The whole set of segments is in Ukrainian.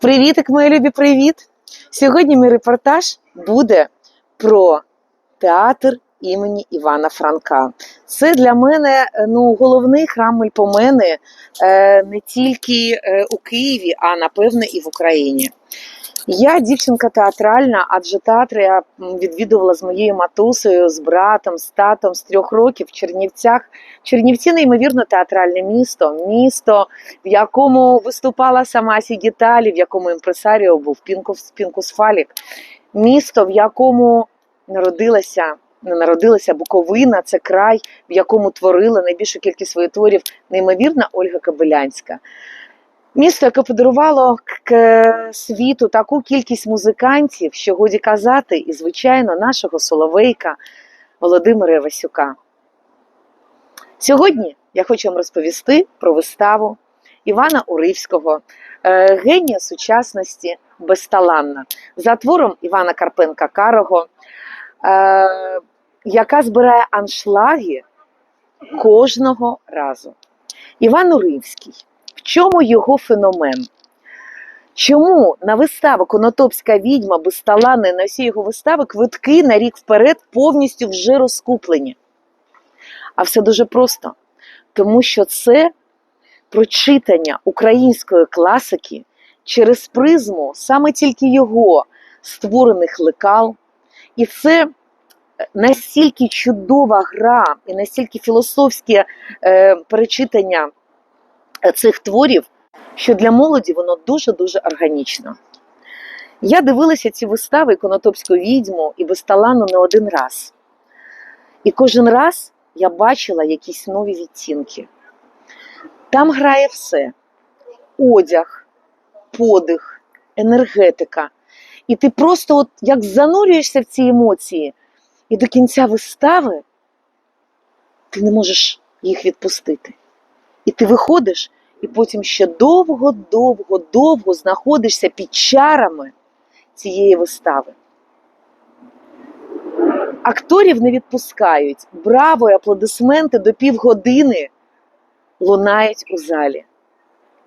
Привітик, мої любі, привіт! Сьогодні мій репортаж буде про театр імені Івана Франка. Це для мене ну, головний храм Мельпомени е, не тільки е, у Києві, а напевне і в Україні. Я дівчинка театральна, адже театр я відвідувала з моєю матусею, з братом, з татом з трьох років в Чернівцях. Чернівці неймовірно театральне місто, місто, в якому виступала сама Сігіталі, в якому імпресаріо був Пінкус, Пінкус Фалік. Місто, в якому народилася, не народилася Буковина, це край, в якому творила найбільшу кількість своїх творів неймовірна Ольга Кобилянська. Місто, яке подарувало к світу таку кількість музикантів, що годі казати, і, звичайно, нашого Соловейка Володимира Івасюка. Сьогодні я хочу вам розповісти про виставу Івана Уривського, е, генія сучасності безталанна, за твором Івана Карпенка Карого, е, яка збирає аншлаги кожного разу. Іван Уривський. В чому його феномен? Чому на виставу Конотопська відьма безталанна і на всі його вистави квитки на рік вперед повністю вже розкуплені? А все дуже просто. Тому що це прочитання української класики через призму саме тільки його створених лекал. І це настільки чудова гра і настільки філософське е, перечитання цих творів, що для молоді воно дуже-дуже органічно. Я дивилася ці вистави Конотопську відьму і безталану не один раз. І кожен раз я бачила якісь нові відтінки. Там грає все: одяг, подих, енергетика. І ти просто от як занурюєшся в ці емоції, і до кінця вистави ти не можеш їх відпустити. Ти виходиш, і потім ще довго, довго, довго знаходишся під чарами цієї вистави. Акторів не відпускають. Браво і аплодисменти до півгодини лунають у залі.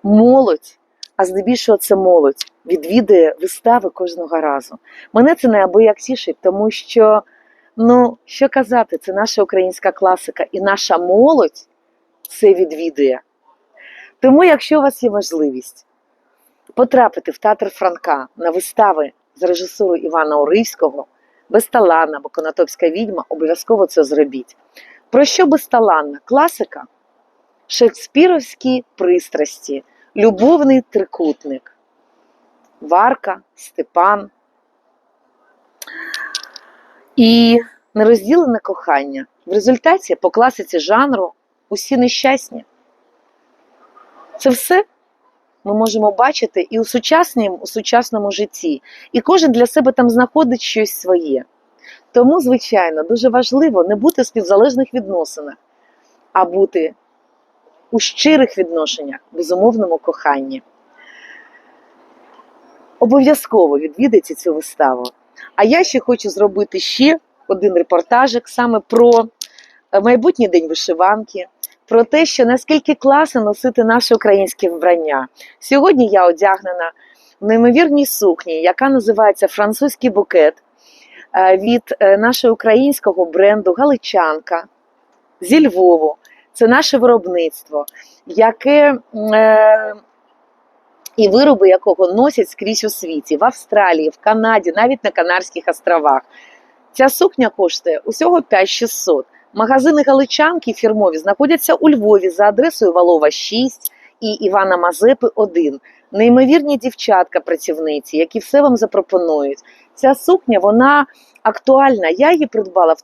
Молодь, а здебільшого це молодь, відвідує вистави кожного разу. Мене це неабияк тішить, тому що, ну, що казати, це наша українська класика, і наша молодь це відвідує. Тому, якщо у вас є можливість потрапити в театр Франка на вистави з режисурою Івана Оривського, Безталанна або Конотопська відьма, обов'язково це зробіть. Про що безталанна? Класика? Шекспіровські пристрасті, любовний трикутник, Варка, Степан і нерозділене кохання. В результаті по класиці жанру усі нещасні. Це все ми можемо бачити і у сучасному, у сучасному житті. І кожен для себе там знаходить щось своє. Тому, звичайно, дуже важливо не бути в співзалежних відносинах, а бути у щирих відношеннях, безумовному коханні. Обов'язково відвідайте цю виставу. А я ще хочу зробити ще один репортажик саме про майбутній день вишиванки, про те, що наскільки класно носити наше українське вбрання. Сьогодні я одягнена в неймовірній сукні, яка називається Французький букет е, від е, нашого українського бренду Галичанка зі Львову. Це наше виробництво, яке е, і вироби якого носять скрізь у світі, в Австралії, в Канаді, навіть на Канарських островах. Ця сукня коштує усього 5600. Магазини Галичанки фірмові знаходяться у Львові за адресою Валова 6 і Івана Мазепи 1. Неймовірні дівчатка, працівниці, які все вам запропонують. Ця сукня вона актуальна. Я її придбала в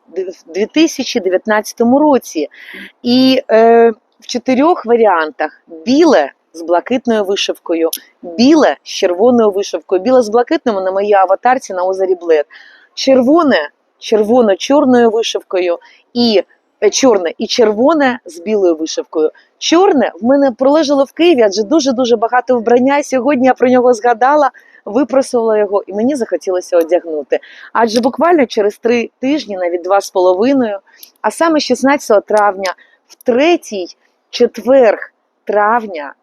2019 році. І е, в чотирьох варіантах: біле з блакитною вишивкою, біле з червоною вишивкою, біле з блакитним на моїй аватарці на озері Блед, червоне червоно-чорною вишивкою і е, чорне і червоне з білою вишивкою. Чорне в мене пролежало в Києві, адже дуже-дуже багато вбрання. Сьогодні я про нього згадала, випросила його, і мені захотілося одягнути. Адже буквально через три тижні, навіть два з половиною, а саме 16 травня, в третій четверг травня,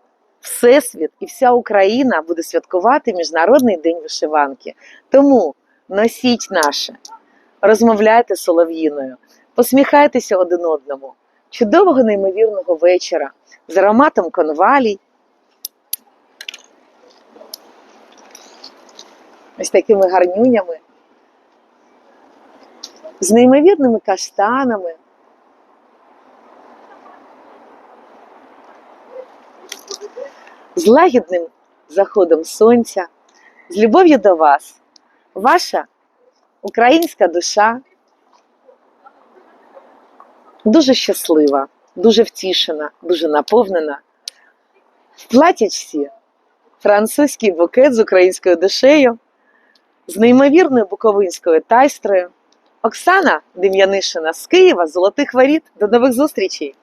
Всесвіт і вся Україна буде святкувати Міжнародний день вишиванки. Тому носіть наше, розмовляйте солов'їною, посміхайтеся один одному. Чудового неймовірного вечора з ароматом конвалій. Ось такими гарнюнями, з неймовірними каштанами. З лагідним заходом сонця, з любов'ю до вас, ваша українська душа дуже щаслива, дуже втішена, дуже наповнена. В платячці французький букет з українською душею, з неймовірною буковинською тайстрою. Оксана Дем'янишина з Києва, Золотих Воріт. До нових зустрічей!